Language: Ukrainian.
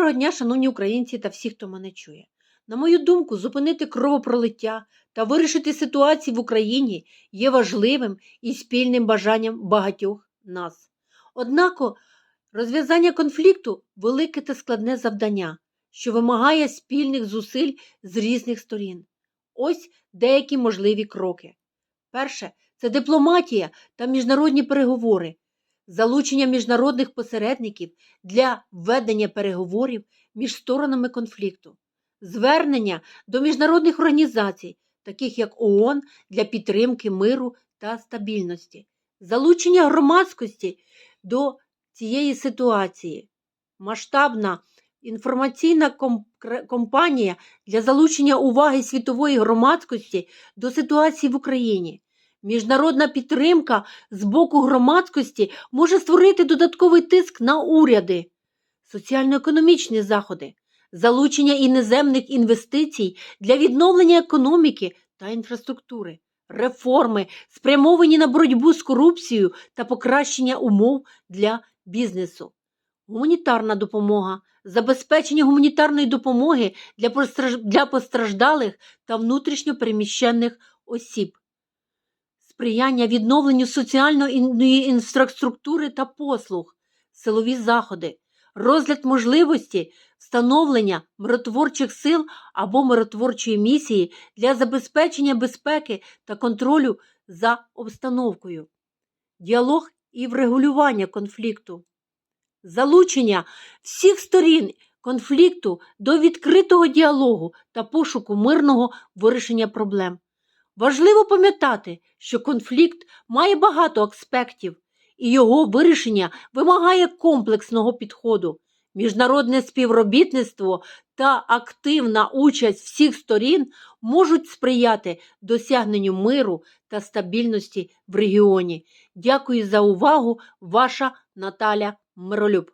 Доброго дня, шановні українці та всі, хто мене чує. На мою думку, зупинити кровопролиття та вирішити ситуацію в Україні є важливим і спільним бажанням багатьох нас. Однако розв'язання конфлікту велике та складне завдання, що вимагає спільних зусиль з різних сторін. Ось деякі можливі кроки. Перше це дипломатія та міжнародні переговори, залучення міжнародних посередників для ведення переговорів між сторонами конфлікту, звернення до міжнародних організацій, таких як ООН для підтримки миру та стабільності, залучення громадськості до цієї ситуації, масштабна інформаційна ком- кре- кампанія для залучення уваги світової громадськості до ситуації в Україні. Міжнародна підтримка з боку громадськості може створити додатковий тиск на уряди, соціально-економічні заходи, залучення іноземних інвестицій для відновлення економіки та інфраструктури, реформи, спрямовані на боротьбу з корупцією та покращення умов для бізнесу, гуманітарна допомога, забезпечення гуманітарної допомоги для, постраждалих та внутрішньо переміщених осіб сприяння відновленню соціальної інфраструктури та послуг, силові заходи, розгляд можливості встановлення миротворчих сил або миротворчої місії для забезпечення безпеки та контролю за обстановкою, діалог і врегулювання конфлікту, залучення всіх сторін конфлікту до відкритого діалогу та пошуку мирного вирішення проблем. Важливо пам'ятати, що конфлікт має багато аспектів, і його вирішення вимагає комплексного підходу. Міжнародне співробітництво та активна участь всіх сторін можуть сприяти досягненню миру та стабільності в регіоні. Дякую за увагу, ваша Наталя Миролюб.